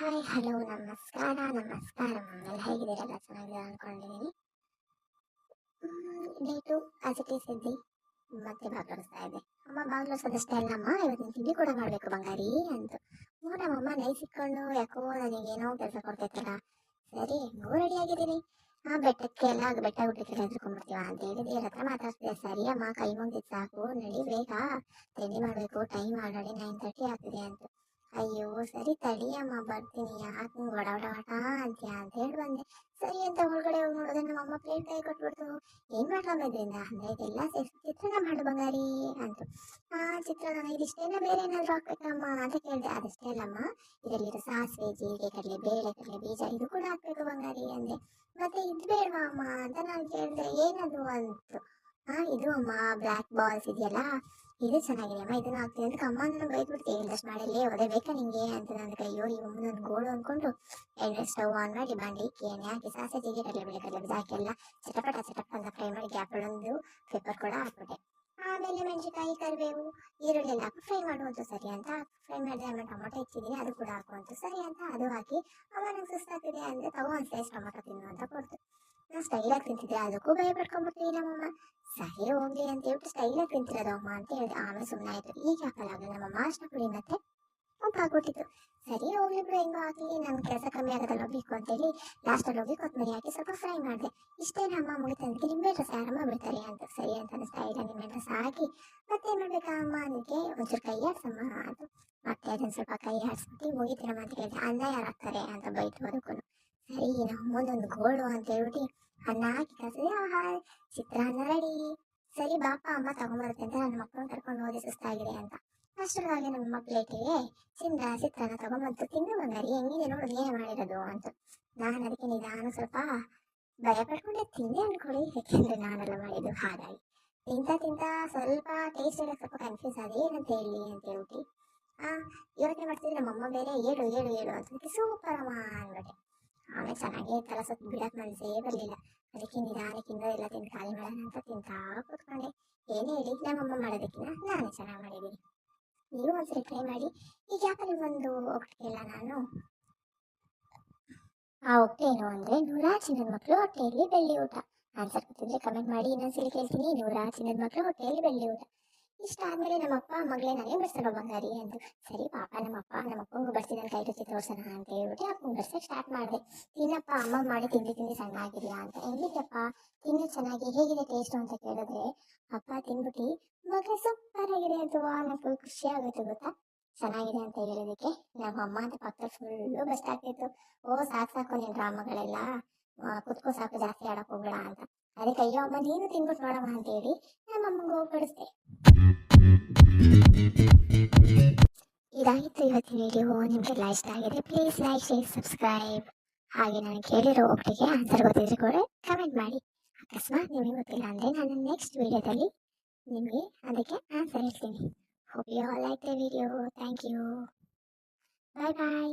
Hi hello ನಮಸ್ಕಾರ ನಮಸ್ಕಾರ ಎಲ್ಲ ಹೇಗಿದ್ದೀರಲ್ಲ ಚೆನ್ನಾಗಿದೆ ಅನ್ಕೊಂಡಿದ್ದೀನಿ ಡೇಟು ಆಸ್ ಇಟ್ ಈಸ್ ಇದ್ದಿ. ಮತ್ತೆ ಬಾಗ್ಲೋಡಿಸ್ತಾ ಇದೆ ಅಮ್ಮ ಸದಸ್ಯ ಅಲ್ಲಮ್ಮ, ಇವತ್ತಿನ ತಿಂಡಿ ಕೂಡ ಮಾಡಬೇಕು ಬಂಗಾರಿ ಅಂತ ಹ್ಞೂ ನಮ್ಮಮ್ಮ ನೈಸಿಕೊಂಡು ಯಾಕೋ ಏನೋ ಕೆಲಸ ಕೊಡ್ತೈತಲ್ಲ ಸರಿ ಹಂಗೂ ರೆಡಿ ಆಗಿದ್ದೀನಿ ಆ ಬೆಟ್ಟಕ್ಕೆ ಎಲ್ಲ ಬೆಟ್ಟ ಗುಡ್ಡಕ್ಕೆ ಎದ್ರುಕೊಂಡ್ಬಿಡ್ತೀವ ಅಂತ ಹೇಳಿ ದೇವ್ರ ಹತ್ರ ಮಾತಾಡ್ತಿದ್ದೆ. ಸರಿ ಅಮ್ಮ, ಕೈ ಮುಗಿದ್ ಸಾಕು ನಡಿ ಬೇಗ. ತಿಂಡಿ ಮಾಡಬೇಕು ಟೈಮ್ ಆಲ್ರೆಡಿ ನೈನ್ ತರ್ಟಿ ಆಗ್ತಿದೆ ಅಂತ ಅಯ್ಯೋ, ಸರಿ ತಡಿಯಮ್ಮ ಬರ್ತೀನಿ. ಯಾಕೆ ವಡ ಅಂತೀಯ ಅಂತ ಹೇಳಿ ಬಂದೆ. ಸರಿ ಅಂತ ಒಳಗಡೆ ಹೋಗಿ ನೋಡಿದ್ರೆ ನಮ್ಮ ಅಮ್ಮ ಪ್ಲೇಟ್ ಕೈ ಕೊಟ್ಬಿಡ್ತು. ಏನ್ ಮಾಡ್ಲಮ್ಮ ಇದರಿಂದ? ಅಂದ್ರೆ ಇದೆಲ್ಲ ಚಿತ್ರಾನ್ನ ಮಾಡು ಬಂಗಾರಿ ಅಂತು. ಆ ಚಿತ್ರಾನ್ನ ಇದಿಷ್ಟೇನ ಬೇರೆ ಏನಾದ್ರು ಹಾಕ್ಬೇಕಮ್ಮ ಅಂತ ಕೇಳಿದೆ. ಅದಷ್ಟೇ ಅಲ್ಲಮ್ಮ, ಇದರಲ್ಲಿರೋ ಸಾಸಿವೆ, ಜೀರಿಗೆ, ಕಡಲೆ ಬೇಳೆ, ಕಡಲೆ ಬೀಜ ಇದು ಕೂಡ ಹಾಕ್ಬೇಕು ಬಂಗಾರಿ ಅಂದೆ. ಮತ್ತೆ ಇದು ಬೇಡವಾ ಅಮ್ಮ ಅಂತ ನಾನು ಕೇಳಿದೆ. ಏನದು ಅಂತ? ಹಾ ಇದು ಅಮ್ಮ ಬ್ಲ್ಯಾಕ್ ಬಾಲ್ಸ್ ಇದೆಯಲ್ಲ? ಇದು ಚೆನ್ನಾಗಿದೆ. ಅಮ್ಮ, ಇದನ್ನ ಹಾಕ್ತೀನಿ ಅಂತ ಅಮ್ಮ ನನ್ನ ಬೈದ್ಬಿಡ್ತೀವಿ ಡ್ರೆಸ್ ಮಾಡಲ್ಲಿ ಒದೆ ಬೇಕಾ ನಿಂಗೆ? ಅಂತ ನನ್ನ ಅಯ್ಯೋ, ಈ ಒಂದು ಗೋಳು ಅಂದ್ಕೊಂಡು ಎಣ್ಣೆ ಸ್ಟವ್ ಆನ್ ಮಾಡಿ ಬಾಂಡಿ ಎಣ್ಣೆ ಹಾಕಿ ಸಾಸಿವೆ ಜೀರಿಗೆ ಕಡಲೆ ಬಿಡಿ, ಕಡಲೆ ಬೀಜ ಹಾಕಿ ಎಲ್ಲ ಚಟಪಟ ಚಟಪಟ ಅಂತ ಫ್ರೈ ಮಾಡಿ ಗ್ಯಾಪ್ ಪೇಪರ್ ಕೂಡ ಹಾಕ್ಬಿಟ್ಟೆ. ಆಮೇಲೆ ಮೆಣಸಿನಕಾಯಿ, ಕರಿಬೇವು, ಈರುಳ್ಳಿ ಎಲ್ಲ ಹಾಕಿ ಫ್ರೈ ಮಾಡುವಂತ ಸರಿ ಅಂತ. ಫ್ರೈ ಮಾಡಿದೆ, ಆಮೇಲೆ ಟೊಮೊಟೊ ಇಚ್ಚಿದ್ದೀನಿ ಅದು ಕೂಡ ಹಾಕುವಂತೂ ಸರಿ ಅಂತ. ಅದು ಹಾಕಿ ಅಮ್ಮ ನಂಗೆ ಸುಸ್ತಾಗ್ತಿದೆ ಅಂದರೆ ತಗೋ ಒಂದು ಸ್ಲೈಸ್ ಟೊಮೊಟೊ ತಿನ್ನು ಅಂತ ಕೊಡ್ತು. ನಾನು ಆಗಿ ತಿಂತಿದ್ದೆ ಅದಕ್ಕೂ ಭಯ ಪಡ್ಕೊಂಡ್ಬಿಡ್ತೀನಿ ನಮ್ಮಮ್ಮ ಸಹಿ ಹೋಗ್ಲಿ ಅಂತ ಹೇಳ್ಬಿಟ್ಟು ಸ್ಟೈಲಾಗಿ ತಿಂತಿರೋದು ಅಮ್ಮ ಅಂತ ಹೇಳಿದೆ ಆಮೇಲೆ ಸುಮ್ಮನೆ ಆಯ್ತು ಈಗ ಹಾಕಲಾಗ ನಮ್ಮಮ್ಮ ಅರ್ಶಿನ ಪುಡಿ ಮತ್ತೆ ಉಪ್ಪು ಹಾಕ್ಬಿಟ್ಟಿತ್ತು ಸರಿ ಹೋಗ್ಲಿ ಬಿಡು ಹೆಂಗೋ ಹಾಕಿ ನನ್ನ ಕೆಲಸ ಕಮ್ಮಿ ಆಗೋದಲ್ಲ ಬೇಕು ಅಂತೇಳಿ ಲಾಸ್ಟಲ್ಲಿ ಹೋಗಿ ಕೊತ್ತಂಬರಿ ಹಾಕಿ ಸ್ವಲ್ಪ ಫ್ರೈ ಮಾಡಿದೆ ಇಷ್ಟೇ ನಮ್ಮ ಮುಗಿತಂದಕ್ಕೆ ನಿಂಬೆ ರಸ ಆರಾಮ ಬಿಡ್ತಾರೆ ಅಂತ ಸರಿ ಅಂತ ಸ್ಟೈಲ ನಿಂಬೆ ರಸ ಹಾಕಿ ಮತ್ತೆ ಮಾಡ್ಬೇಕಾ ಅಮ್ಮ ಅದಕ್ಕೆ ಒಂಚೂರು ಕೈ ಆಡ್ಸಮ್ಮ ಅದು ಮತ್ತೆ ಅದನ್ನ ಸ್ವಲ್ಪ ಕೈ ಆಡ್ಸ್ಬಿಟ್ಟು ಮುಗಿತೀರಮ್ಮ ಅಂತ ಕೇಳಿದೆ ಅನ್ನ ಯಾರು ಹಾಕ್ತಾರೆ ಅಂತ ಬೈತು ಅದಕ್ಕೂ ಸರಿ ನಮ್ಮದೊಂದು ಗೋಲ್ಡು ಅಂತ ಹೇಳ್ಬಿಟ್ಟು ಅನ್ನ ಹಾಕಿ ಕಸಿದೆ ಆಹಾ ಚಿತ್ರಾನ್ನ ರೆಡಿ ಸರಿ, ಬಾಪ, ಅಮ್ಮ ತಗೊಂಬರುತ್ತೆ ಅಂತ ನನ್ನ ಮಕ್ಕಳನ್ನ ಕರ್ಕೊಂಡು ಹೋಗಿ ಸುಸ್ತಾಗಿದೆ ಅಂತ. ಅಷ್ಟರೊಳಗೆ ನಮ್ಮ ಪ್ಲೇಟಿಗೆ ಚಿಂದ ಚಿತ್ರಾನ್ನ ತಗೊಂಬಂತು ತಿಂದು ಬಂದಾರಿ, ಹೆಂಗಿದೆ ನೋಡು, ಏನು ಮಾಡಿರೋದು? ಅಂತ. ನಾನು ಅದಕ್ಕೆ ನಿಧಾನ ಸ್ವಲ್ಪ ಭಯ ಪಡ್ಕೊಂಡೆ, ತಿಂದೆ ಅನ್ಕೊಳ್ಳಿ ಯಾಕೆಂದ್ರೆ ನಾನೆಲ್ಲ ಮಾಡಿದ್ದು ಹಾಗಾಗಿ. ತಿಂತ ತಿಂತ ಸ್ವಲ್ಪ ಟೇಸ್ಟ್ ಎಲ್ಲ ಸ್ವಲ್ಪ ಕನ್ಫ್ಯೂಸ್ ಆದ, ಏನಂತ ಹೇಳಿ ಅಂತ ಹೇಳ್ಬಿಟ್ಟು ಯೋಚನೆ ಮಾಡ್ತಿದ್ರೆ ನಮ್ಮಮ್ಮ ಬೇರೆ, ಏಳು ಏಳು ಏಳು ಅಂತ. ಸೂಪರ್ ಅಮ್ಮ ಅನ್ಬಿಟ್ಟೆ ಆಮೇಲೆ ಚೆನ್ನಾಗೇ ಇತ್ತಲ್ಲ ಸ್ವಲ್ಪ ಬಿಡಕ್ ಮನಸ್ಸೇ ಬರಲಿಲ್ಲ. ಅದಕ್ಕೆ ನಿಧಾನಕ್ಕಿಂತ ಎಲ್ಲ ತಿಂದು ಖಾಲಿ ಮಾಡೋಣ ಅಂತ ತಿಂತಾ ಕೂತ್ಕೊಂಡೆ. ಏನೇ ಹೇಳಿ ನಮ್ಮಮ್ಮ ಮಾಡೋದಕ್ಕಿಂತ ನಾನೇ ಚೆನ್ನಾಗಿ ಮಾಡಿದ್ದೀನಿ. ನೀವು ಒಂದ್ಸರಿ ಟ್ರೈ ಮಾಡಿ. ಈಗ ಗ್ಯಾಪಲ್ಲಿ ಒಂದು ಒಟ್ಟಿಗೆಲ್ಲ ನಾನು. ಆ ಹೊಟ್ಟೆ ಅಂದರೆ, ನೂರಾರು ಚಿನ್ನದ ಮಕ್ಕಳು ಹೊಟ್ಟೆಯಲ್ಲಿ ಬೆಳ್ಳಿ ಊಟ. ಆನ್ಸರ್ ಗೊತ್ತಿದ್ರೆ ಕಮೆಂಟ್ ಮಾಡಿ, ಇನ್ನೊಂದ್ಸಲಿ ಕೇಳ್ತೀನಿ. ನೂರಾರು ಚಿನ್ನದ ಮಕ್ಕಳು ಹೊಟ್ಟೆಯಲ್ಲಿ ಬೆಳ್ಳಿ ಊಟ. ಇಷ್ಟ ಆದ್ಮೇಲೆ ನಮ್ಮ ಅಪ್ಪ ಮಗಳೇ ನನಗೆ ಬಸ್ ಬಂಗಾರಿ ಅಂತ. ಸರಿ ಪಾಪ ನಮ್ಮ ಅಪ್ಪ ನನ್ನ ಕೈ ರುಚಿ ತೋರ್ಸೋಣ ಅಂತ ಹೇಳ್ಬಿಟ್ಟು ಅಪ್ಪ ಬಸ್ ಸ್ಟಾರ್ಟ್ ಮಾಡಿದೆ. ತಿನ್ನಪ್ಪ, ಅಮ್ಮ ಮಾಡಿ ತಿಂಡಿ ತಿಂಡಿ ಸಣ್ಣ ಆಗಿದೆಯಾ ಅಂತ. ಹೆಂಗಿದೆಯಪ್ಪ? ತಿನ್ನು ಚೆನ್ನಾಗಿ ಹೇಗಿದೆ ಟೇಸ್ಟ್ ಅಂತ ಕೇಳಿದ್ರೆ, ಅಪ್ಪ ತಿನ್ಬಿಟ್ಟು ಮಗ ಸೂಪರ್ ಆಗಿದೆ ಅಂತ ನಂಗೆ ಖುಷಿ ಆಗುತ್ತೆ ಗೊತ್ತಾ? ಚೆನ್ನಾಗಿದೆ ಅಂತ ಹೇಳೋದಕ್ಕೆ ನಮ್ಮ ಅಮ್ಮ ಅಂತ ಫುಲ್ ಫುಲ್ಲು ಬೆಸ್ಟ್ ಆಗ್ತಿತ್ತು. ಓ, ಸಾಕು ಸಾಕು ನಿನ್ ಡ್ರಾಮಗಳೆಲ್ಲ. ಕುತ್ಕೋ ಸಾಕು, ಜಾಸ್ತಿ ಆಡಕ್ ಹೋಗ್ಬೇಡ ಅಂತ. ಅದಕ್ಕೆ ಅಯ್ಯೋ ಅಮ್ಮ, ನೀನು ತಿನ್ಬಿಟ್ಟು ನೋಡಮ್ಮ ಅಂತ ಹೇಳಿ ನಮ್ಮ ಅಮ್ಮಂಗೆ ಹೋಗಿ ಬಡಿಸ್ದೆ ಇವತ್ತಿನ ವಿಡಿಯೋ ನಿಮಗೆಲ್ಲ ಇಷ್ಟ ಆಗಿದೆ ಪ್ಲೀಸ್ ಲೈಕ್ ಶೇರ್ ಸಬ್ಸ್ಕ್ರೈಬ್ ಹಾಗೆ ನಾನು ಕೇಳಿರೋ ಒಬ್ಬರಿಗೆ ಆನ್ಸರ್ ಗೊತ್ತಿದ್ರೆ ಕೂಡ ಕಮೆಂಟ್ ಮಾಡಿ. ಅಕಸ್ಮಾತ್ ನಿಮಗೆ ಗೊತ್ತಿಲ್ಲ ಅಂದರೆ ನಾನು ನೆಕ್ಸ್ಟ್ ವಿಡಿಯೋದಲ್ಲಿ ನಿಮಗೆ ಅದಕ್ಕೆ ಆನ್ಸರ್ ಹೇಳ್ತೀನಿ. Hope you all like the video thank you bye bye